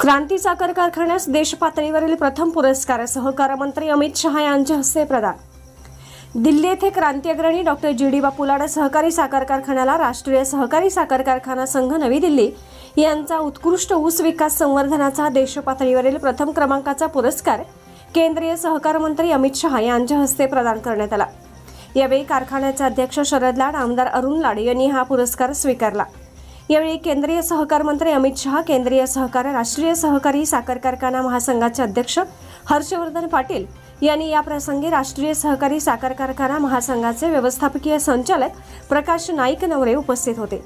क्रांती साखर कारखान्यास देशपातळीवरील प्रथम पुरस्कार सहकार मंत्री अमित शहा यांच्या हस्ते प्रदान. दिल्ली येथे क्रांती अग्रणी डॉक्टर जी डी बापुलाड सहकारी साखर कारखान्याला राष्ट्रीय सहकारी साखर कारखाना संघ नवी दिल्ली यांचा उत्कृष्ट ऊस विकास संवर्धनाचा देशपातळीवरील प्रथम क्रमांकाचा पुरस्कार केंद्रीय सहकार मंत्री अमित शहा यांच्या हस्ते प्रदान करण्यात आला. यावेळी कारखान्याचे अध्यक्ष शरद लाड आमदार अरुण लाड यांनी हा पुरस्कार स्वीकारला. यावेळी केंद्रीय सहकार मंत्री अमित शहा केंद्रीय सहकार राष्ट्रीय सहकारी साखर कारखाना महासंघाचे अध्यक्ष हर्षवर्धन पाटील यांनी या प्रसंगी राष्ट्रीय सहकारी साखर कारखाना महासंघाचे व्यवस्थापकीय संचालक प्रकाश नाईक नवरे उपस्थित होते.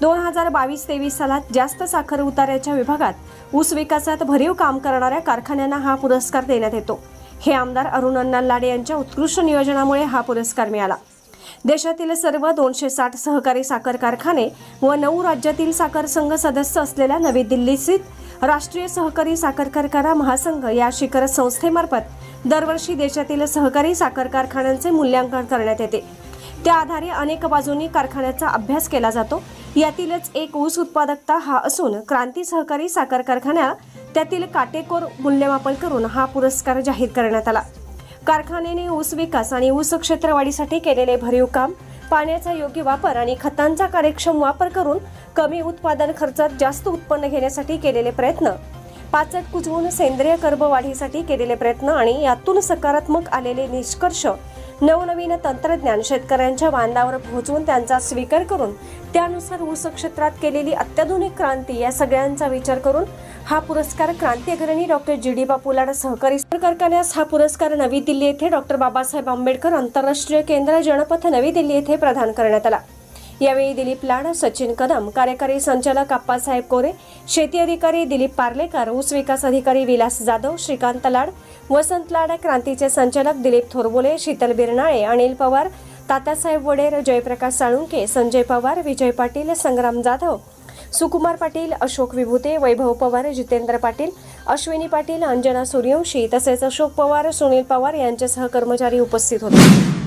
दोन हजार बावीस तेवीस सालात जास्त साखर उतार्याच्या विभागात ऊस विकासात भरीव काम करणाऱ्या कारखान्यांना हा पुरस्कार देण्यात येतो. हे आमदार अरुण अण्णा लाडे यांच्या उत्कृष्ट नियोजनामुळे हा पुरस्कार मिळाला. देशातील सर्व दोनशे साठ सहकारी साखर कारखाने व नऊ राज्यातील साखर संघ सदस्य असलेल्या नवी दिल्ली स्थित राष्ट्रीय सहकारी साखर कारखाना महासंघ या शिखर संस्थेमार्फत दरवर्षी देशातील सहकारी साखर कारखान्यांचे मूल्यांकन करण्यात येते. त्या आधारे अनेक बाजूंनी कारखान्याचा अभ्यास केला जातो. यातीलच एक ऊस उत्पादकता हा असून क्रांती सहकारी साखर कारखान्या त्यातील काटेकोर मूल्यमापन करून हा पुरस्कार जाहीर करण्यात आला. कारखान्याने ऊस विकास आणि ऊस क्षेत्र वाढीसाठी केलेले भरीव काम पाण्याचा योग्य वापर आणि खतांचा कार्यक्षम वापर करून कमी उत्पादन खर्चात जास्त उत्पन्न घेण्यासाठी केलेले प्रयत्न. पाचट कुजवून सेंद्रिय कर्ब वाढीसाठी केलेले प्रयत्न आणि यातून सकारात्मक आलेले निष्कर्ष नवनवीन तंत्रज्ञान शेतकऱ्यांच्या बांधावर पोहोचवून त्यांचा स्वीकार करून त्यानुसार ऊस क्षेत्रात केलेली अत्याधुनिक क्रांती या सगळ्यांचा विचार करून हा पुरस्कार क्रांती अग्रणी डॉक्टर जी डी बापुलाड सहकारी कारखान्यास हा पुरस्कार नवी दिल्ली येथे डॉक्टर बाबासाहेब आंबेडकर आंतरराष्ट्रीय केंद्र जनपथ नवी दिल्ली येथे प्रदान करण्यात आला. यावेळी दिलीप लाड सचिन कदम कार्यकारी संचालक अप्पासाहेब कोरे शेती अधिकारी दिलीप पार्लेकर ऊस विकास अधिकारी विलास जाधव श्रीकांत लाड वसंत लाड क्रांतीचे संचालक दिलीप थोरबोले शीतल बिरनाळे अनिल पवार तातासाहेब वडेर जयप्रकाश साळुंके संजय पवार विजय पाटील संग्राम जाधव सुकुमार पाटील अशोक विभूते वैभव पवार जितेंद्र पाटील अश्विनी पाटील अंजना सूर्यवंशी तसेच अशोक पवार सुनील पवार यांच्यासह कर्मचारी उपस्थित होते.